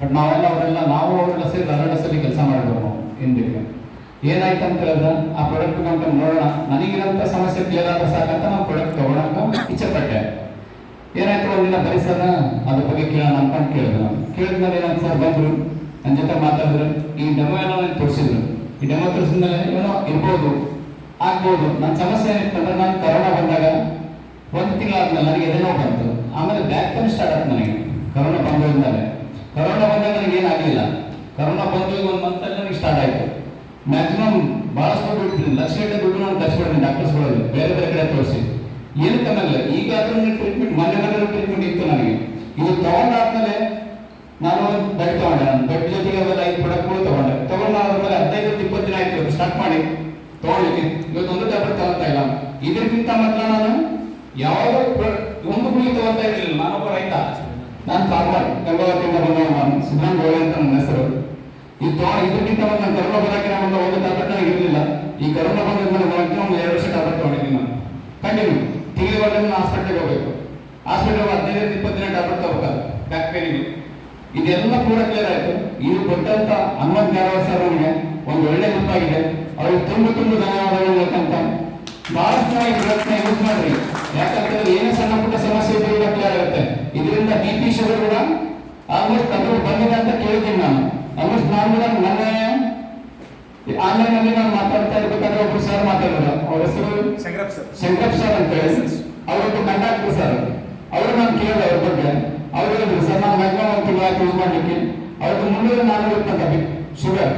But ನಾವೆಲ್ಲ ಅವರೆಲ್ಲ, ನಾವು ಅವರೆಲ್ಲ ಸೇರಿ ಅರಡಸಲ್ಲಿ ಕೆಲಸ ಮಾಡಿದ್ರು ನಾವು ಹಿಂದಕ್ಕೆ ಏನಾಯ್ತು ಅಂತ ಹೇಳಿದ್ರೆ, ಆ ಪ್ರಾಡಕ್ಟ್ ಅಂತ ನೋಡೋಣ. ನನಗಿರೋಂಥ ಸಮಸ್ಯೆ ಕ್ಲಿಯರ್ ಆದ್ರೆ ಸಾಕಂತ ನಾವು ಪ್ರಾಡಕ್ಟ್ ತಗೊಳಕ ಇಚ್ಛೆ ಪಟ್ಟೆ ಏನಾಯ್ತು ಒಂದಿನ ಬರಿಸದ ಸರ್ ಅದ್ರ ಬಗ್ಗೆ ಕೇಳೋಣ ಅನ್ಕೊಂಡು ಕೇಳಿದ್ರು ನಾನು. ಕೇಳಿದ್ಮೇಲೆ ಏನಂತ ಸರ್, ಬಂದ್ರು. ನನ್ನ ಜೊತೆ ಮಾತಾಡಿದ್ರು. ಈ ಡೆಮೋ ಏನೋ ತೋರಿಸಿದ್ರು. ಈ ಡೆಮೋ ತೋರಿಸಿದ್ಮೇಲೆ ಏನೋ ಇರ್ಬೋದು. ಆಗ್ಬೋದು. ನನ್ನ ಸಮಸ್ಯೆ ಏನಿತ್ತು ಅಂದ್ರೆ ನಾನು ಕರೋನಾ ಬಂದಾಗ ಒಂದು ತಿಂಗಳಾದ್ಮೇಲೆ ನನಗೆ ಎದೆ ನೋವು ಬಂತು. ಆಮೇಲೆ ಬ್ಯಾಕ್ ಪೇನ್ ಸ್ಟಾರ್ಟ್ ಆಯ್ತು ನನಗೆ. ಕರೋನಾ ಬಂದಿದ್ಮೇಲೆ ಕರೋನಾ ಏನಾಗಲಿಲ್ಲ. ಕರೋನಾ ಬಂದು ಒಂದು ಮಂತಲ್ಲಿ ನನಗೆ ಸ್ಟಾರ್ಟ್ ಆಯಿತು. ಮ್ಯಾಕ್ಸಿಮಮ್ ಭಾಳಷ್ಟು ದುಡ್ಡು ಲಕ್ಷ ಗಂಟೆ ದುಡ್ಡು ನಾನು ಖರ್ಚು ಡಾಕ್ಟರ್ಸ್ಗಳಲ್ಲಿ ಬೇರೆ ಬೇರೆ ಕಡೆ ತೋರಿಸಿ. ಏನು ಕಮ್ಮಲ್ಲ ಈಗ ಅದನ್ನು ಟ್ರೀಟ್ಮೆಂಟ್ ಮೊನ್ನೆ ಮೊನ್ನೆ ಟ್ರೀಟ್ಮೆಂಟ್ ಇತ್ತು ನನಗೆ. ಇದು ತಗೊಂಡಾದ್ಮೇಲೆ ನಾನು ಬೆಡ್ ತಗೊಂಡೆ. ನಾನು ಬೆಡ್ ಜೊತೆಗೆ ಅವೆಲ್ಲ ಐದು ಪ್ರಾಡಕ್ಟ್ಗಳು ತಗೊಂಡೆ. ತಗೊಂಡಾದ್ಮೇಲೆ ಹದಿನೈದು ಇಪ್ಪತ್ತು ದಿನ ಆಯ್ತು ಸ್ಟಾರ್ಟ್ ಮಾಡಿ. ತಗೊಳ್ಳಿಕ್ಕೆ. ಇವತ್ತು ಒಂದು ಟ್ಯಾಬ್ಲೆಟ್ ತಗೊಳ್ತಾ ಇಲ್ಲ. ಇದಕ್ಕಿಂತ ಮೊದಲು ನಾನು ಪ್ರ- ಒಂದು ಗುಳಿ ತಗೊಳ್ತಾ ಇರಲಿಲ್ಲ. ನಾನೊಬ್ಬ ರೈತ. ನಾನು ಫಾರ್ಮರ್ ಗಂಗಾವತಿಯಿಂದ ಬಂದವ ನಾನು ಗೋಳೆ ಅಂತ ನನ್ನ ಹೆಸರು. ಈ ತೋ ಇದಕ್ಕಿಂತ ಮೊದಲು ನಾನು ಕರೋನಾ ಬರೋಕೆ ಒಂದು ಒಂದು ನನಗೆ ಇರಲಿಲ್ಲ. ಈ ಕರೋನಾ ಬಂದಿದ್ಮೇಲೆ ನಾನು ಒಂದು ಎರಡು ವರ್ಷ ಟ್ಯಾಬ್ಲೆಟ್ ತಗೊಂಡಿದ್ದೀನಿ ನಾನು. ಕಂಟಿನ್ಯೂ ತಿಂಗಳಿಗೆ ಬಂದ ನಾನು ಹಾಸ್ಪಿಟ್ಲಿಗೆ ಹೋಗ್ಬೇಕು. ಹಾಸ್ಪಿಟಲ್ ಹದಿನೈದು ಇಪ್ಪತ್ತು ದಿನ ಟ್ಯಾಬ್ಲೆಟ್ ತಗೋಬೇಕು ಬ್ಯಾಕ್ ಪೇನಿಗೆ ಇದೆಲ್ಲ ಕೂಡ ಕ್ಲಿಯರ್ ಆಯ್ತು. ಇದು ಕೊಟ್ಟಂತ ಹನುಮಂತ ಗಾರವ ಸರ್ ನನಗೆ. ಒಂದು ಒಳ್ಳೆ ಗುಂಪಾಗಿದೆ. ಅವ್ರಿಗೆ ತುಂಬ ತುಂಬ ಧನ್ಯವಾದಗಳು ಹೇಳ್ಕಂತ ಬಹಳಷ್ಟು ಪ್ರಯತ್ನ ಯೂಸ್ ಮಾಡ್ರಿ ಶುಗರ್ ಕೂಡ ಆಲ್ಮೋಸ್ಟ್ ಕಂಟ್ರೋಲ್ ಬಂದಿದೆ ಅಂತ ಕೇಳಿದ್ದೀನಿ ನಾನು. ಆಲ್ಮೋಸ್ಟ್ ನಾನು ಕೂಡ ಮೊನ್ನೆ ಆನ್ಲೈನ್ ಅಲ್ಲಿ ನಾನು ಮಾತಾಡ್ತಾ ಇರ್ಬೇಕಾದ್ರೆ ಒಬ್ರು ಸರ್ ಮಾತಾಡಿದ್ರು ಅವ್ರ ಹೆಸರು ಶಂಕರಪ್ ಸರ್ ಅಂತ ಹೇಳಿ. ಅವರೊಬ್ಬ ಕಂಡಕ್ಟರ್ ಸರ್ ಅವರು ನಾನು ಕೇಳಿದೆ ಅವ್ರ ಬಗ್ಗೆ. ಅವ್ರು ಹೇಳಿದ್ರು ಸರ್ ನಾನು ಮ್ಯಾಕ್ಸಿಮಮ್ ಒಂದು ತಿಂಗಳ ಯೂಸ್ ಮಾಡ್ಲಿಕ್ಕೆ. ಅವ್ರದ್ದು ಮುನ್ನೂರ ನಾನ್ನೂರ ಇಪ್ಪತ್ತಂತ ಶುಗರ್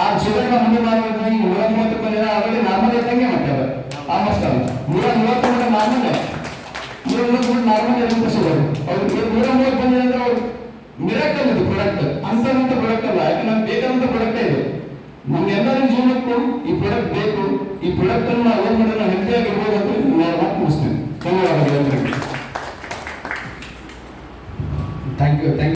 ಆ ಶುಗರ್ನ ಮುನ್ನೂರ ನಾನ್ನೂರ ಈಗ ನೂರ ಮೂವತ್ತು ಬಂದಿದೆ ಆಲ್ರೆಡಿ ನಾರ್ಮಲ್ ಇದ್ದಂಗೆ ಮಾಡ್ತಾರೆ ಆಲ್ಮೋಸ್ಟ್ ಅದು. ನೂರ ಮೂವತ್ತು ನಾರ್ಮಲ್ ನೂರ ಮೂವತ್ತು ನಾರ್ಮಲ್ ಇರುತ್ತೆ ಶುಗರ್ ಪ್ರಾಡಕ್ಟ್ ಅಂತಂತ ಪ್ರಾಡಕ್ಟ್ ಅಲ್ಲ, ಯಾಕೆ ನಮ್ಗೆ ಬೇಕಾದಂತ ಪ್ರಾಡಕ್ಟ್ ಇದು? ನಮ್ಗೆಲ್ಲರೂ ಜೀವನಕ್ಕೂ ಈ ಪ್ರಾಡಕ್ಟ್ ಬೇಕು, ಈ ಪ್ರಾಡಕ್ಟ್